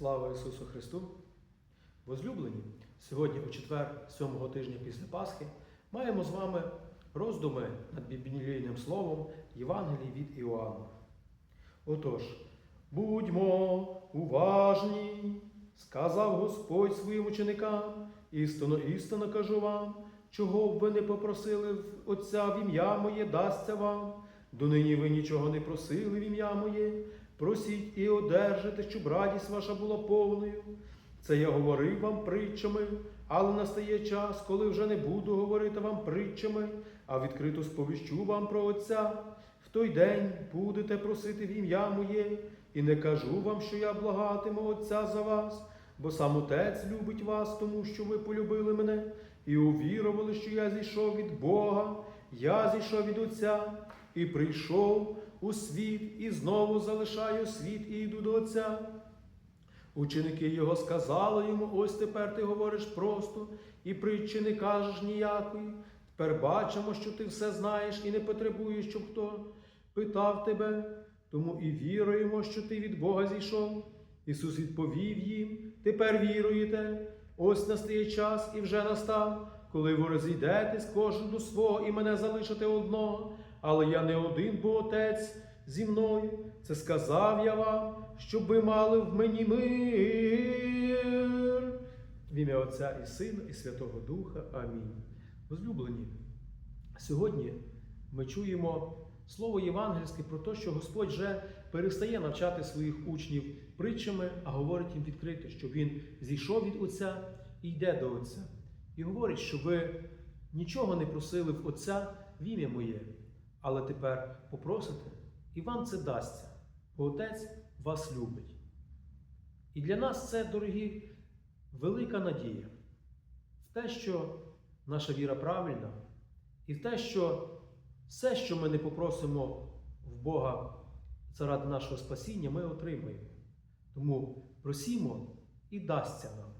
Слава Ісусу Христу! Возлюблені, сьогодні у четвер, сьомого тижня після Пасхи, маємо з вами роздуми над біблійним словом Євангелії від Іоанна. Отож, будьмо уважні, сказав Господь своїм ученикам, істинно, істинно кажу вам, чого б ви не попросили в Отця в ім'я моє, дасться вам. Донині ви нічого не просили в ім'я моє, просіть і одержите, щоб радість ваша була повною. Це я говорив вам притчами, але настає час, коли вже не буду говорити вам притчами, а відкрито сповіщу вам про Отця. В той день будете просити в ім'я моє, і не кажу вам, що я благатиму Отця за вас, бо сам Отець любить вас, тому що ви полюбили мене і увірували, що я зійшов від Бога, я зійшов від Отця і прийшов у світ, і знову залишаю світ і йду до Отця. Ученики його сказали йому: ось тепер ти говориш просто, і притчі не кажеш ніякої. Тепер бачимо, що ти все знаєш і не потребуєш, щоб хто питав тебе, тому і віруємо, що ти від Бога зійшов. Ісус відповів їм: тепер віруєте, ось настає час і вже настав, коли ви розійдетесь кожен до свого і мене залишите одного, але я не один, бо Отець зі мною. Це сказав я вам, щоб ви мали в мені мир. В ім'я Отця і Сина, і Святого Духа. Амінь. Возлюблені, сьогодні ми чуємо слово євангельське про те, що Господь вже перестає навчати своїх учнів притчами, а говорить їм відкрито, що Він зійшов від Отця і йде до Отця. І говорить, що ви нічого не просили в Отця в ім'я моє, але тепер попросите, і вам це дасться, бо Отець вас любить. І для нас це, дорогі, велика надія в те, що наша віра правильна, і в те, що все, що ми не попросимо в Бога заради нашого спасіння, ми отримаємо. Тому просімо і дасться нам.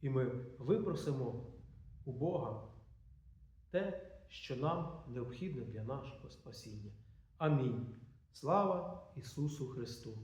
І ми випросимо у Бога те, що нам необхідне для нашого спасіння. Амінь. Слава Ісусу Христу!